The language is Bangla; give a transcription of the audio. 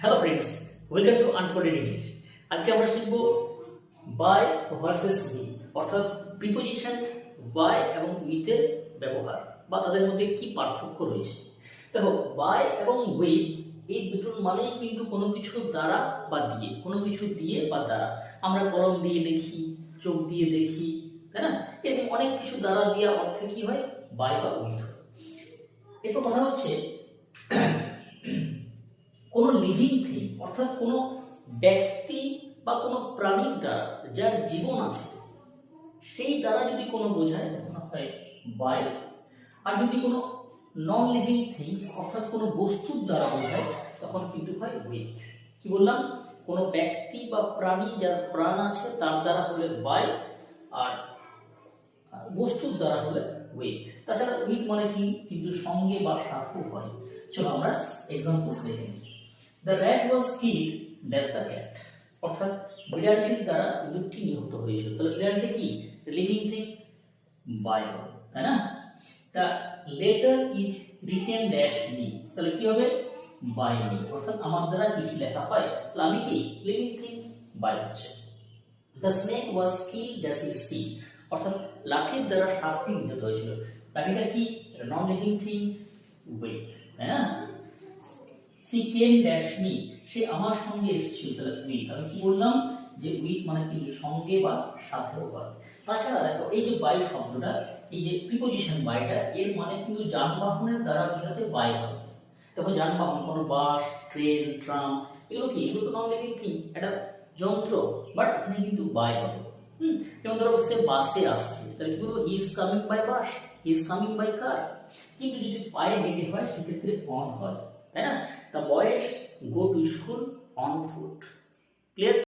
Hello friends welcome to unfolded English আজকে আমরা শিখব বাই ভার্সেস উইথ অর্থাৎ প্রিপোজিশন বাই এবং উইথের ব্যবহার, বা তাদের মধ্যে কি পার্থক্য রয়েছে। দেখো বাই এবং উইথ এই দুটোর মানেই কিন্তু কোনো কিছু দ্বারা বা দিয়ে, কোনো কিছু দিয়ে বা দ্বারা। আমরা কলম দিয়ে লিখি চোখ দিয়ে দেখি, তাই না? এরকম অনেক কিছু দ্বারা দেওয়া অর্থে কি হয়? বাই বা উইথ এরপর কথা হচ্ছে লিভিং থিং অর্থাৎ কোনো ব্যক্তি বা কোনো প্রাণীর দ্বারা যার জীবন আছে, সেই দ্বারা যদি কোনো বোঝায়, তখন হয় বাই আর যদি কোনো নন লিভিং থিংস অর্থাৎ কোনো বস্তুর দ্বারা বোঝায়, তখন কিন্তু হয় উইথ কি বললাম? কোনো ব্যক্তি বা প্রাণী যার প্রাণ আছে, তার দ্বারা হলে বাই আর বস্তুর দ্বারা হলে উইথ তাছাড়া উইথ মানে কি? কিন্তু সঙ্গে বা সাথেও হয় চলো আমরা এক্সাম্পলস দেখে নিই। The rat was killed dash the cat অর্থাৎ বিড়ালটির দ্বারা ইঁদুরটি নিহত হয়েছিল তাহলে বিড়ালটি কি? লিভিং থিং বাই তাই না? The letter is written dash me তাহলে কি হবে? বাই মি অর্থাৎ আমার দ্বারা চিঠি লেখা হয়। তাহলে আমি কি? লিভিং থিং বাই হচ্ছে the snake was kill dash is টি অর্থাৎ লাঠির দ্বারা সাপটি নিহত হয়েছিল। লাঠিটা কি? নন লিভিং থিং ওয়েট তাই না? She came dash me? সে আমার সঙ্গে এসেছিল, তাহলে উইথ আমি কি বললাম? যে উইথ মানে কিন্তু সঙ্গে বা সাথেও হয় তাছাড়া দেখো, এই যে বাই শব্দটা, এই যে প্রিপোজিশন বাইটা, এর মানে কিন্তু যানবাহনের দ্বারা বোঝাতে বাই হবে। দেখো যানবাহন, কোনো বাস, ট্রেন, ট্রাম, এগুলো কি? এগুলো তো লিভিং থিং একটা যন্ত্র, বাট এখানে কিন্তু বাই হবে। হুম, যেমন ধরো সে বাসে আসছে, তাহলে কি বলব? He is coming by bus he is coming by car কিন্তু যদি পায়ে হেঁটে হয়, সেক্ষেত্রে অন হয়, তাই না? Boys go to school on foot clear